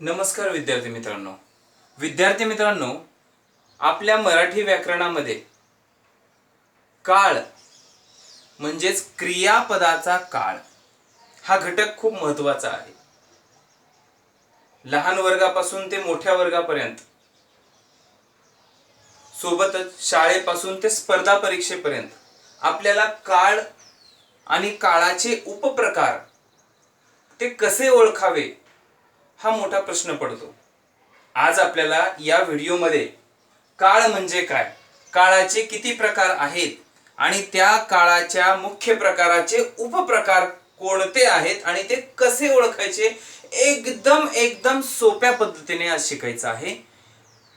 नमस्कार विद्यार्थी मित्रांनो. विद्यार्थी मित्रांनो आपल्या मराठी व्याकरणामध्ये काळ म्हणजेच क्रियापदाचा काळ हा घटक खूप महत्त्वाचा आहे. लहान वर्गापासून ते मोठ्या वर्गापर्यंत सोबतच शाळेपासून ते स्पर्धा परीक्षेपर्यंत आपल्याला काळ आणि काळाचे उपप्रकार ते कसे ओळखावे हा मोठा प्रश्न पडतो. आज आपल्याला या व्हिडिओमध्ये काळ म्हणजे काय? काळाचे किती प्रकार आहेत? आणि त्या काळाच्या मुख्य प्रकाराचे उपप्रकार कोणते आहेत? आणि ते कसे ओळखायचे? एकदम एकदम सोप्या पद्धतीने आज शिकायचं आहे.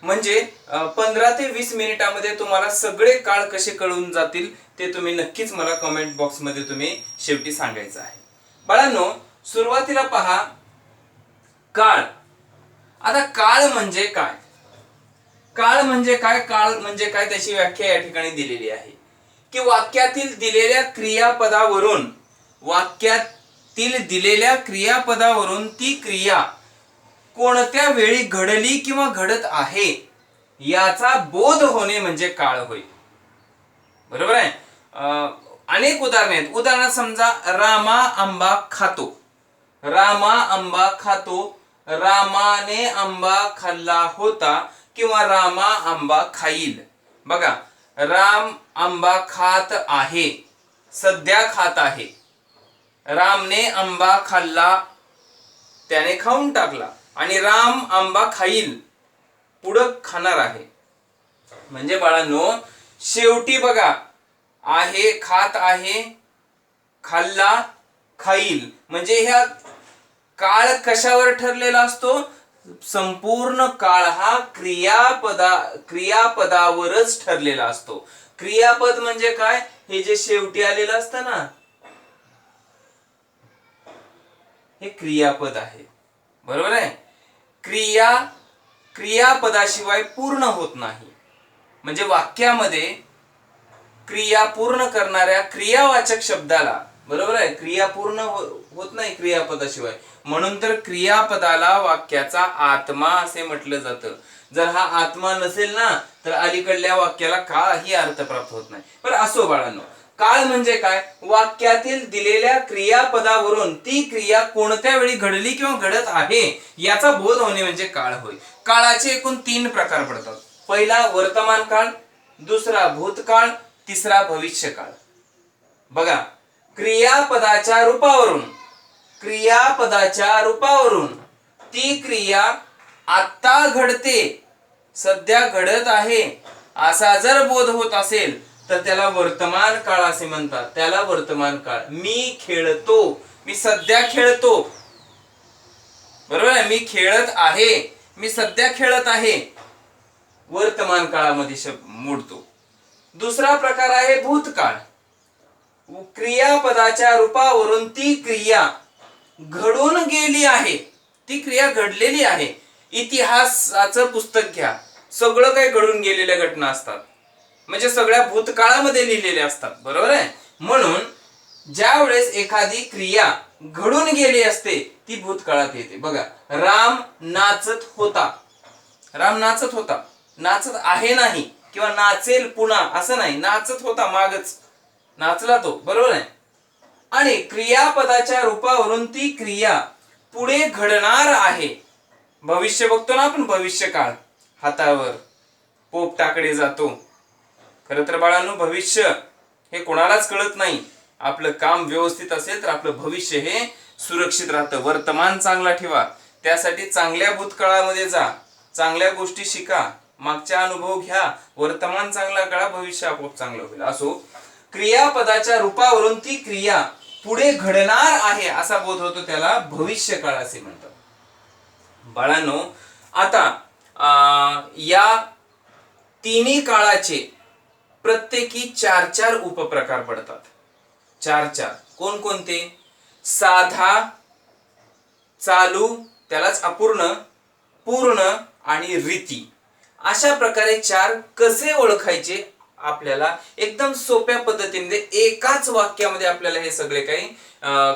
म्हणजे पंधरा ते वीस मिनिटामध्ये तुम्हाला सगळे काळ कसे कळून जातील ते तुम्ही नक्कीच मला कमेंट बॉक्समध्ये तुम्ही शेवटी सांगायचं आहे. बाळांनो सुरुवातीला पहा काळ. आता काळ म्हणजे काय? काळ म्हणजे काय? काळ म्हणजे काय? त्याची व्याख्या या ठिकाणी दिलेली आहे. की वाक्यातील दिलेल्या क्रियापदावरून वाक्यातील दिलेल्या क्रियापदावरून ती क्रिया कोणत्या वेळी घडली किंवा घडत आहे याचा बोध होणे म्हणजे काळ होय. बरोबर आहे? अनेक उदाहरणे आहेत. उदाहरणार्थ समजा रामा आंबा खातो. रामा आंबा खातो. रामाने आंबा खाल्ला होता किंवा रामा आंबा खाईल. बघा राम आंबा खात आहे सध्या खात आहे. रामने आंबा खाल्ला त्याने खाऊन टाकला आणि राम आंबा खाईल पुढं खाणार आहे. म्हणजे बाळांनो शेवटी बघा आहे खात आहे खाल्ला खाईल. म्हणजे ह्या काळ कशावर ठरलेला असतो? संपूर्ण काळ हा क्रियापदा क्रियापदावरच ठरलेला असतो. क्रियापद म्हणजे काय? हे जे शेवटी आलेलं असतं ना हे क्रियापद आहे. बरोबर आहे? क्रिया क्रियापदाशिवाय पूर्ण होत नाही. म्हणजे वाक्यामध्ये क्रिया पूर्ण करणाऱ्या क्रियावाचक शब्दाला बरोबर आहे? क्रिया पूर्ण हो- होत नाही क्रियापदाशिवाय. म्हणून तर क्रियापदाला वाक्याचा आत्मा असे म्हटलं जातं. जर हा आत्मा नसेल ना तर अलीकडल्या वाक्याला काही अर्थ प्राप्त होत नाही. पण असो बाळांनो. काळ म्हणजे काय? वाक्यातील दिलेल्या क्रियापदावरून ती क्रिया कोणत्या वेळी घडली किंवा घडत आहे याचा बोध होणे म्हणजे काळ होय. काळाचे एकूण तीन प्रकार पडतात. पहिला वर्तमान काळ दुसरा भूतकाळ तिसरा भविष्य काळ बघा क्रियापदाच्या रूपावरून क्रियापदाच्या रूपावरून. ती क्रिया आत्ता घडते. सध्या घडत आहे. असा जर बोध होत असेल तर त्याला वर्तमान काळ असे म्हणतात. त्याला वर्तमान काळ. मी खेळतो. मी सध्या खेळतो. बरोबर आहे? मी खेळत आहे. मी सध्या खेळत आहे. वर्तमान काळामध्ये शब्द मोडतो. दुसरा प्रकार आहे भूतकाळ. क्रियापदाच्या रूपावरून ती क्रिया घडून गेली आहे. ती क्रिया घडलेली आहे. इतिहासाचं पुस्तक घ्या. सगळं काही घडून गेलेल्या घटना असतात. म्हणजे सगळ्या भूतकाळामध्ये लिहिलेल्या असतात. बरोबर आहे? म्हणून ज्या वेळेस एखादी क्रिया घडून गेली असते ती भूतकाळात येते. बघा राम नाचत होता. राम नाचत होता. नाचत आहे नाही किंवा नाचेल पुन्हा असं नाही. नाचत होता मागच. नाचला तो. बरोबर आहे? आणि क्रियापदाच्या रूपावरून ती क्रिया पुढे घडणार आहे. भविष्य बघतो ना आपण भविष्य काळ हातावर पोपटाकडे जातो. खर तर बाळांनो भविष्य हे कोणालाच कळत नाही. आपलं काम व्यवस्थित असेल तर आपलं भविष्य हे सुरक्षित राहतं. वर्तमान चांगला ठेवा. त्यासाठी चांगल्या भूतकाळामध्ये जा. चांगल्या गोष्टी शिका. मागचा अनुभव घ्या. वर्तमान चांगला काळा भविष्य आपोआप चांगलं होईल. असो क्रियापदाच्या रूपावरून ती क्रिया पुढे घडणार आहे असा बोध होतो त्याला भविष्य काळ असे म्हणतात. बाळांनो आता आ, या तिन्ही काळाचे प्रत्येकी चार चार उपप्रकार पडतात. चार चार. कोणकोणते? साधा चालू त्यालाच अपूर्ण पूर्ण आणि रीती. अशा प्रकारे चार कसे ओळखायचे? आपल्याला एकदम सोप्या पद्धतीने एकाच वाक्यामध्ये आपल्याला हे सगळे काही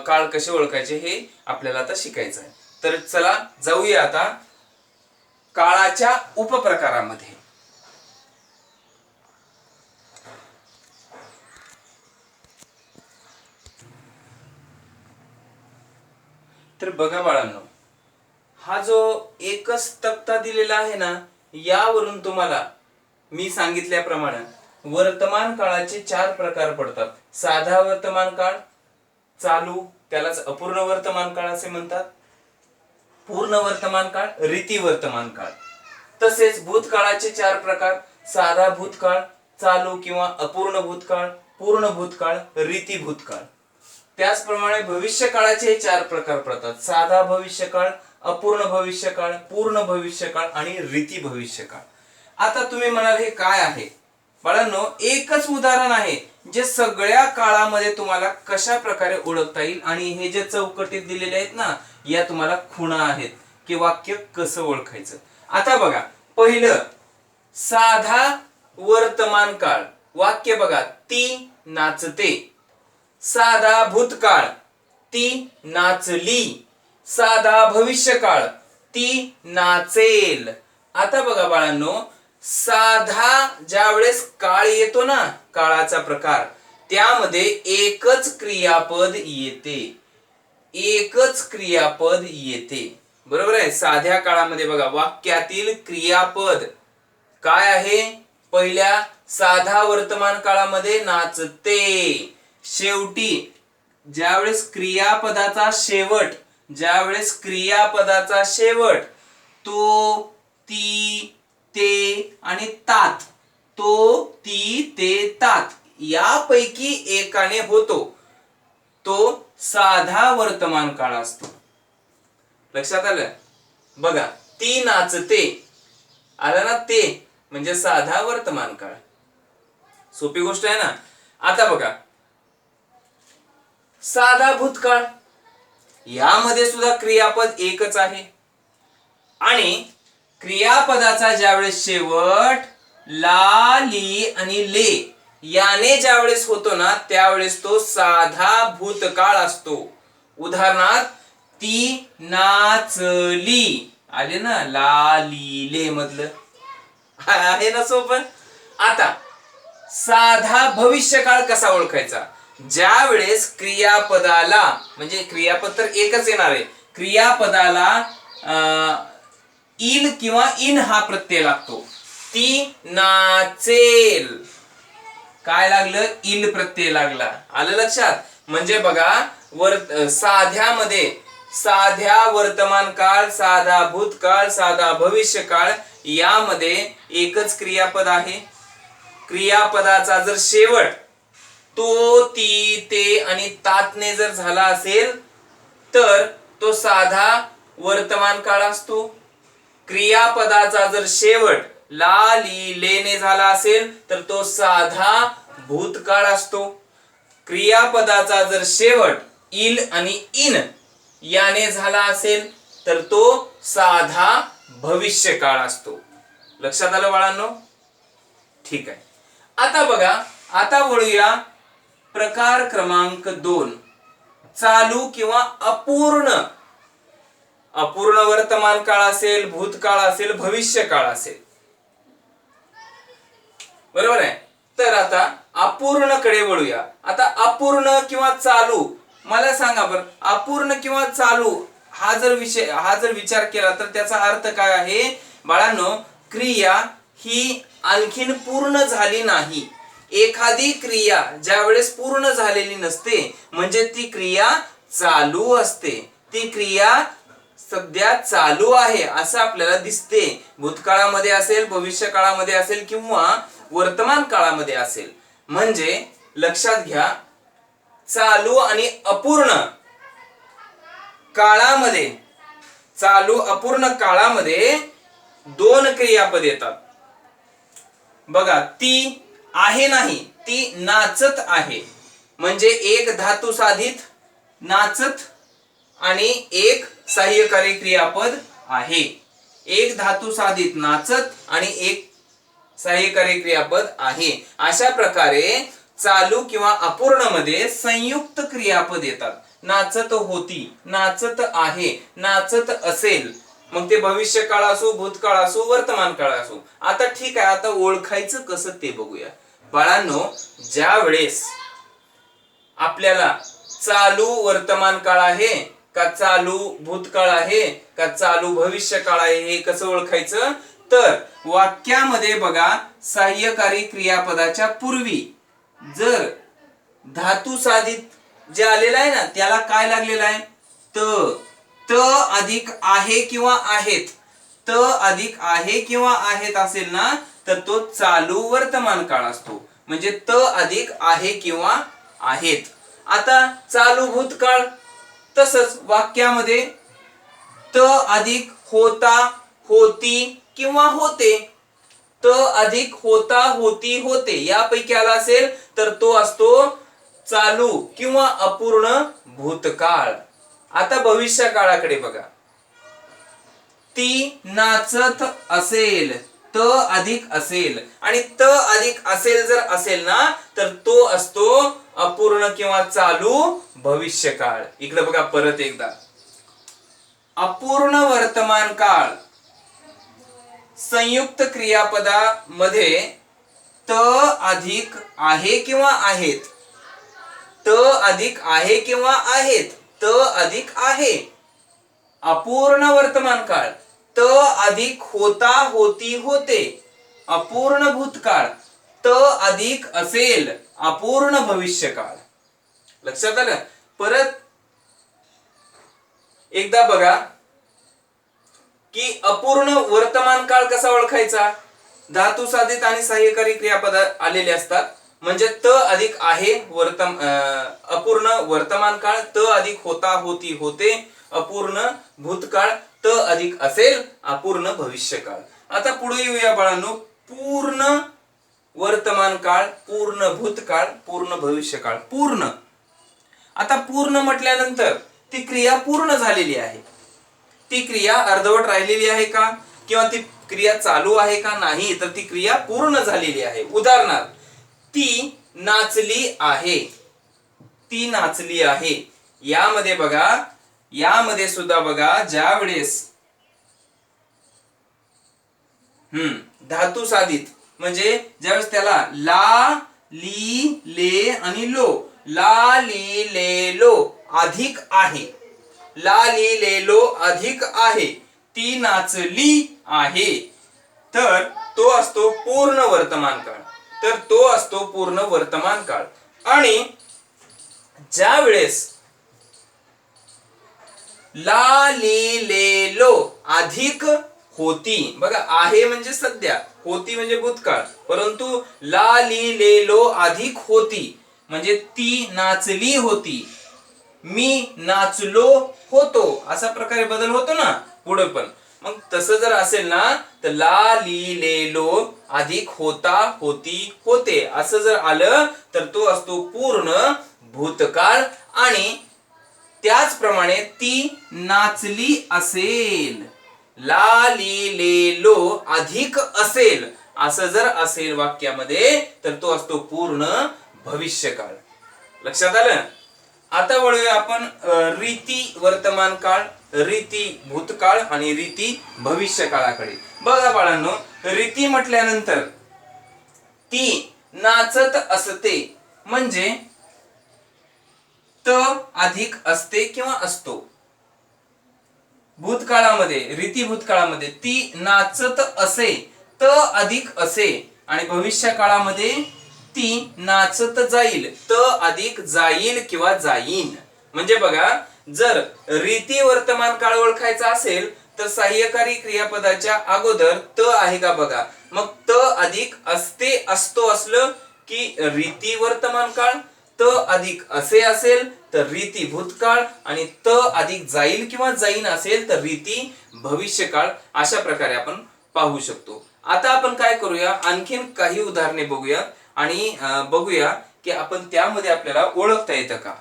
काळ कसे ओळखायचे हे आपल्याला आता शिकायचं आहे. तर चला जाऊया आता काळाच्या उपप्रकारामध्ये. तर बघा बाळांनो हा जो एकच तक्ता दिलेला आहे ना यावरून तुम्हाला मी सांगितल्याप्रमाणे वर्तमान काळाचे चार प्रकार पडतात. साधा वर्तमान काळ चालू त्यालाच अपूर्ण वर्तमान काळ असे म्हणतात. पूर्ण वर्तमान काळ रीती वर्तमान काळ. तसेच भूतकाळाचे चार प्रकार साधा भूतकाळ चालू किंवा अपूर्ण भूतकाळ पूर्ण भूतकाळ रीती भूतकाळ. त्याचप्रमाणे भविष्य काळाचे चार प्रकार पडतात. साधा भविष्यकाळ अपूर्ण भविष्यकाळ पूर्ण भविष्यकाळ आणि रीती भविष्यकाळ. आता तुम्ही म्हणाल हे काय आहे? बाळांनो एकच उदाहरण आहे जे सगळ्या काळामध्ये तुम्हाला कशा प्रकारे ओळखता येईल आणि हे जे चौकटीत दिलेले आहेत ना या तुम्हाला खुणा आहेत की वाक्य कसं ओळखायचं? आता बघा पहिलं साधा वर्तमान काळ. वाक्य बघा ती नाचते. साधा भूतकाळ ती नाचली. साधा भविष्यकाळ ती नाचेल. आता बघा बाळांनो साधा ज्या वेळेस काळ येतो ना काळाचा प्रकार त्यामध्ये एकच क्रियापद येते. एकच क्रियापद येते. बरोबर आहे? साध्या काळामध्ये बघा वाक्यातील क्रियापद काय आहे? पहिल्या साधा वर्तमान काळामध्ये नाचते. शेवटी ज्यावेळेस क्रियापदाचा शेवट ज्यावेळेस क्रियापदाचा शेवट तो ती ते आणि तात. तो ती ते तात. यापैकी एकाने होतो. तो साधा वर्तमान काळ असतो. लक्षात आलं? बघा ती नाचते. आलं ना ते म्हणजे साधा वर्तमान काळ. सोपी गोष्ट आहे ना? आता बघा. साधा भूतकाळ. यामध्ये सुद्धा क्रियापद एकच आहे. आणि क्रियापदाचा ज्यावेळेस शेवट ला ली आणि ले याने ज्यावेळेस होतो ना त्यावेळेस तो साधा भूतकाळ असतो. उदाहरणार्थ ती नाचली आले ना ला ली ले मधलं. आहे ना सोपं आता साधा भविष्यकाळ कसा ओळखायचा? ज्या वेळेस क्रियापदाला म्हणजे क्रियापद तर एकच येणार आहे. क्रियापदाला इन किंवा इन हा प्रत्यय लागतो. ती नाचेल काय लागलं? इल प्रत्यय लागला. आलं लक्षात? म्हणजे बघा वर साध्यामध्ये साध्या वर्तमान काळ साधा भूतकाळ साधा भविष्य काळ यामध्ये एकच क्रियापद आहे. क्रियापदाचा जर शेवट तो ती ते आणि तातने जर झाला असेल तर तो साधा वर्तमान काळ असतो. क्रियापदाचा जर शेवट ला ली लेने झाला असेल तर तो साधा भूतकाळ असतो. क्रियापदाचा जर शेवट इल आणि इन याने झाला असेल तर तो साधा भविष्यकाळ असतो. लक्षात आलं बाळांनो? ठीक आहे. आता बघा आता बोलूया प्रकार क्रमांक दोन. चालू किंवा अपूर्ण अपूर्ण वर्तमान काळ असेल भूतकाळ असेल भविष्य काळ असेल. बरोबर आहे? तर आता अपूर्णकडे वळूया. आता अपूर्ण किंवा चालू मला सांगा बरं अपूर्ण किंवा चालू हा जर विषय हा जर विचार केला तर त्याचा अर्थ काय आहे? बाळांनो क्रिया ही आणखीन पूर्ण झाली नाही. एखादी क्रिया ज्या वेळेस पूर्ण झालेली नसते म्हणजे ती क्रिया चालू असते. ती क्रिया सध्या चालू आहे असं आपल्याला दिसते. भूतकाळामध्ये असेल भविष्य काळामध्ये असेल किंवा वर्तमान काळामध्ये असेल. म्हणजे लक्षात घ्या चालू आणि अपूर्ण काळामध्ये चालू अपूर्ण काळामध्ये दोन क्रियापद येतात. बघा ती आहे नाही ती नाचत आहे. म्हणजे एक धातू साधित नाचत आणि एक सहाय्यकारी क्रियापद आहे. एक धातू साधित नाचत आणि एक सहाय्यकारी क्रियापद आहे. अशा प्रकारे चालू किंवा अपूर्णमध्ये संयुक्त क्रियापद येतात. नाचत होती नाचत आहे नाचत असेल. मग ते भविष्य काळ असो भूतकाळ असो वर्तमान काळ असो. आता ठीक आहे आता ओळखायचं कसं ते बघूया. बाळांनो ज्या वेळेस आपल्याला चालू वर्तमान काळ आहे का चालू भूतकाळ आहे का चालू भविष्य काळ आहे हे कसं ओळखायचं? तर वाक्यामध्ये बघा सहाय्यकारी क्रियापदाच्या पूर्वी जर धातू साधित जे आलेलं आहे ना त्याला काय लागलेलं आहे? त. त अधिक आहे किंवा आहेत. त अधिक आहे किंवा आहेत असेल ना तर तो चालू वर्तमान काळ असतो. म्हणजे त अधिक आहे किंवा आहेत. आता चालू भूतकाळ तसंच वाक्यामध्ये त अधिक होता होती किंवा होते. त अधिक होता होती होते. यापैकी आला असेल तर तो असतो चालू किंवा अपूर्ण भूतकाळ. आता भविष्य काळाकडे बघा. ती नाचत असेल. त अधिक असेल. आणि त अधिक असेल जर असेल ना तर तो असतो अपूर्ण किंवा चालू भविष्य काळ इकडे बघा परत एकदा. अपूर्ण वर्तमान काळ. संयुक्त क्रियापदामध्ये त अधिक आहे किंवा आहेत? त अधिक आहे किंवा आहेत? त अधिक आहे. अपूर्ण वर्तमान काळ. त अधिक होता होती होते. अपूर्ण भूतकाळ. त अधिक असेल अपूर्ण भविष्य काळ लक्षात आलं? परत एकदा बघा की अपूर्ण वर्तमान काळ कसा ओळखायचा? धातू साधित आणि सहाय्यकारी क्रियापद आलेले असतात. म्हणजे त अधिक आहे वर्तम अं, अपूर्ण वर्तमान काळ त अधिक होता होती होते. अपूर्ण भूतकाळ त अधिक असेल अपूर्ण भविष्यकाळ. आता पुढे येऊया बाळांनो पूर्ण वर्तमान काळ पूर्ण भूतकाळ पूर्ण भविष्यकाळ पूर्ण. आता पूर्ण म्हटल्यानंतर ती क्रिया पूर्ण झालेली आहे. ती क्रिया अर्धवट राहिलेली आहे का? किंवा ती क्रिया चालू आहे का? नाही तर ती क्रिया पूर्ण झालेली आहे. उदाहरणार्थ ती नाचली आहे. ती नाचली आहे. यामध्ये बघा यामध्ये सुद्धा बघा ज्या वेळेस हम्म धातू साधित म्हणजे ज्यावेळेस त्याला ला ली ले आणि लो ला ली ले लो अधिक आहे. ला ली ले लो अधिक आहे. ती नाचली आहे. तर तो असतो पूर्ण वर्तमान काळ. तर तो असतो पूर्ण वर्तमान काळ. आणि ज्या वेळेस ला ली ले लो अधिक होती. बघा आहे म्हणजे सध्या होती म्हणजे भूतकाळ. परंतु ला ली ले लो अधिक होती. म्हणजे ती नाचली होती. मी नाचलो होतो. असा प्रकारे बदल होतो ना पुढे पण. मग तसं जर असेल ना तर ला ली ले लो अधिक होता होती होते. असं जर आलं तर तो असतो पूर्ण भूतकाळ आणि त्याचप्रमाणे ती नाचली असेल. ला ली अधिक असेल. असं जर असेल वाक्यामध्ये तर तो असतो पूर्ण भविष्यकाळ. लक्षात आलं? आता वळूया आपण रीती वर्तमान काळ रीती भूतकाळ आणि रीती भविष्य काळाकडे बघा बाळांनो रीती म्हटल्यानंतर ती नाचत असते. म्हणजे त अधिक असते किंवा असतो? भूतकाळामध्ये रीती भूतकाळामध्ये ती नाचत असे त अधिक असे आणि भविष्य काळामध्ये ती नाचत जाईल त अधिक जाईल किंवा जाईन. म्हणजे बघा जर रीती वर्तमान काळ ओळखायचा असेल तर सहाय्यकारी क्रियापदाच्या अगोदर त आहे का बघा? मग त अधिक असते असतो असलं की रीती वर्तमान काळ? त अधिक असे असेल तर रीती भूतकाळ आणि त अधिक जाईल किंवा जाईन असेल तर रीती भविष्यकाळ अशा प्रकारे आपण पाहू शकतो. आता आपण काय करूया? आणखीन काही उदाहरणे बघूया आणि बघूया की आपण त्यामध्ये आपल्याला ओळखता येतं का?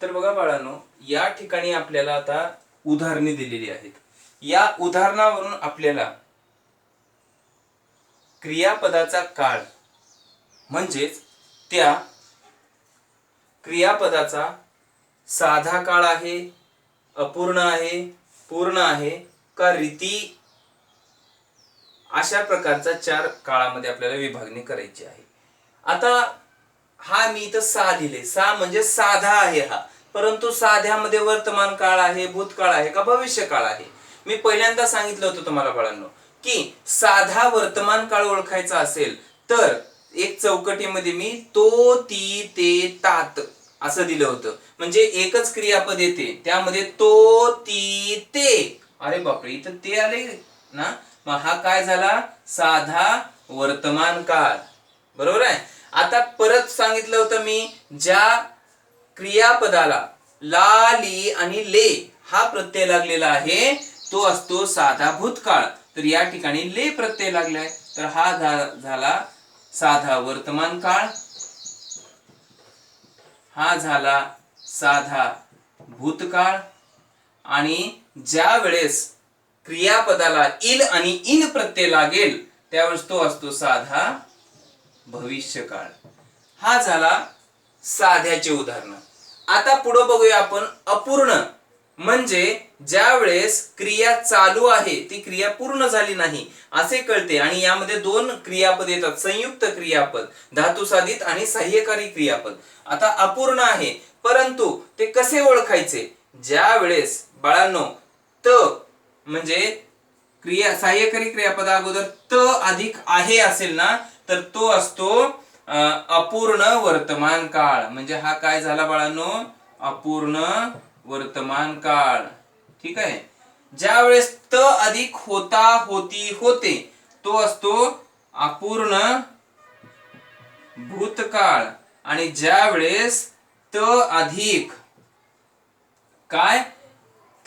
तर बघा बाळांनो या ठिकाणी आपल्याला आता उदाहरणे दिलेली आहेत. या उदाहरणावरून आपल्याला क्रियापदाचा काळ. म्हणजेच त्या क्रियापदाचा साधा काळ आहे अपूर्ण आहे पूर्ण आहे का रीती? अशा प्रकारचा चार काळामध्ये आपल्याला विभागणी करायची आहे. आता हा मी इथं सा लिहिले सा म्हणजे साधा आहे हा. परंतु साध्यामध्ये वर्तमान काळ आहे भूतकाळ आहे का भविष्य काळ आहे? मी पहिल्यांदा सांगितलं होतं तुम्हाला बाळांनो की साधा वर्तमान काळ ओळखायचा असेल तर एक चौकटीमध्ये मी तो ती ते तात असं दिलं होतं. म्हणजे एकच क्रियापद येते. त्यामध्ये तो ती ते. अरे बापरे इथं ते आले ना? मग हा काय झाला? साधा वर्तमान काळ. बरोबर आहे? आता परत सांगितलं होतं मी ज्या क्रियापदाला ला ली आणि ले हा प्रत्यय लागलेला आहे तो असतो साधा भूतकाळ. तर या ठिकाणी ले प्रत्यय लागलाय. तर हा झाला साधा वर्तमान काळ. हा झाला साधा भूतकाळ. आणि ज्या वेळेस क्रियापदाला इल आणि इन प्रत्यय लागेल त्यावेळेस तो असतो साधा भविष्यकाळ. हा झाला साध्याचे उदाहरण. आता पुढे बघूया आपण अपूर्ण म्हणजे ज्या वेळेस क्रिया चालू आहे ती क्रिया पूर्ण झाली नाही असे कळते. आणि यामध्ये दोन क्रियापद येतात संयुक्त क्रियापद धातू साधित आणि सहाय्यकारी क्रियापद. आता अपूर्ण आहे परंतु ते कसे ओळखायचे? ज्या वेळेस बाळांनो त म्हणजे क्रिया सहाय्यकारी क्रियापदा अगोदर त अधिक आहे असेल ना तर तो असतो अपूर्ण वर्तमान काळ म्हणजे हा काय झाला बाळांनो? अपूर्ण वर्तमान काळ. ठीक आहे? ज्या वेळेस त अधिक होता होती होते तो असतो अपूर्ण भूतकाळ. आणि ज्या वेळेस त अधिक काय?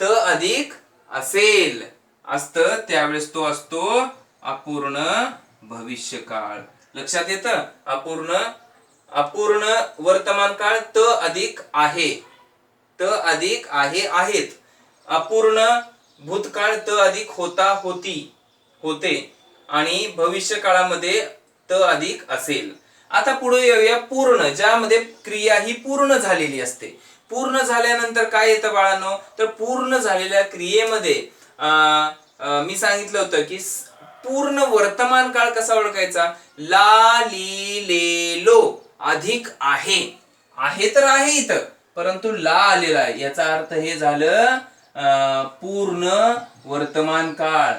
त अधिक असेल. असत त्यावेळेस तो असतो अपूर्ण भविष्यकाळ. लक्षात येतं? अपूर्ण अपूर्ण वर्तमान काळ त अधिक आहे. त अधिक आहे आहेत. अपूर्ण भूतकाळ त अधिक होता होती होते आणि भविष्य काळामध्ये त अधिक असेल. आता पुढे येऊया पूर्ण ज्यामध्ये क्रिया ही पूर्ण झालेली असते. पूर्ण झाल्यानंतर काय येतं बाळांनो? तर पूर्ण झालेल्या क्रियेमध्ये मी सांगितलं होतं की पूर्ण वर्तमान काळ कसा ओळखायचा? ला ली ले लो. अधिक आहे. आहे तर आहे इथं. परंतु ला आलेला आहे. याचा अर्थ हे झालं अं, पूर्ण वर्तमान काळ.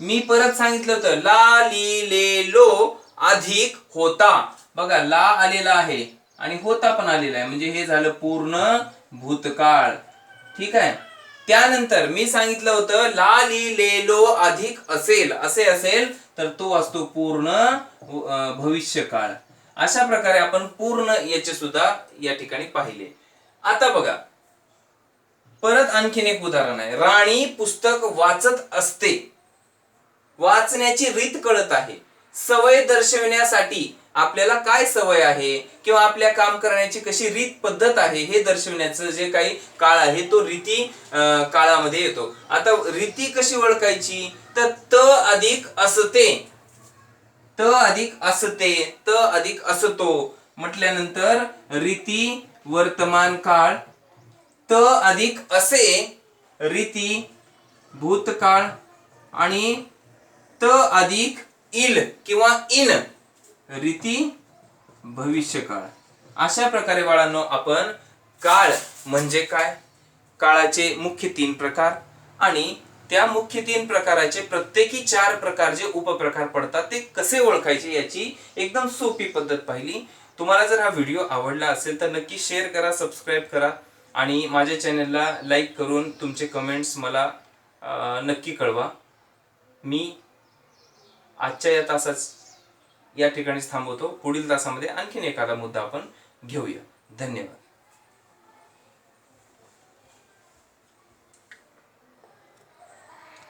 मी परत सांगितलं होतं ला लिहिलेलो अधिक होता. बघा ला आलेला आहे आणि होता पण आलेला आहे. म्हणजे हे झालं पूर्ण भूतकाळ. ठीक आहे? त्यानंतर मी सांगितलं होतं ला लिहिलेलो अधिक असेल असे असेल तर तो असतो पूर्ण भविष्यकाळ. अशा प्रकारे आपण पूर्ण याचे सुद्धा या ठिकाणी पाहिले. आता बघा. परत आणखीन एक उदाहरण आहे. राणी पुस्तक वाचत असते. वाचण्याची रीत कळत आहे. सवय दर्शविण्यासाठी आपल्याला काय सवय आहे? किंवा आपल्या काम करण्याची कशी रीत पद्धत आहे? हे दर्शविण्याचं जे काही काळ आहे तो रीती काळामध्ये येतो. आता रीती कशी ओळखायची? तर त अधिक असते. त अधिक असते. त अधिक असतो. म्हटल्यानंतर रीती वर्तमान काळ त अधिक असे रीती भूतकाळ आणि त अधिक इल किंवा इन रीती भविष्यकाळ. अशा प्रकारे बाळांनो आपण काळ म्हणजे काय? काळाचे मुख्य तीन प्रकार आणि त्या मुख्य तीन प्रकाराचे प्रत्येकी चार प्रकार जे उपप्रकार पडतात ते कसे ओळखायचे याची एकदम सोपी पद्धत पाहिली. तुम्हाला जर हा व्हिडिओ आवडला असेल तर नक्की शेअर करा सबस्क्राईब करा आणि माझ्या चॅनलला लाईक करून तुमचे कमेंट्स मला नक्की कळवा. मी आजच्या या तासाच या ठिकाणीच थांबवतो. पुढील तासामध्ये आणखीन एखादा मुद्दा आपण घेऊया. धन्यवाद.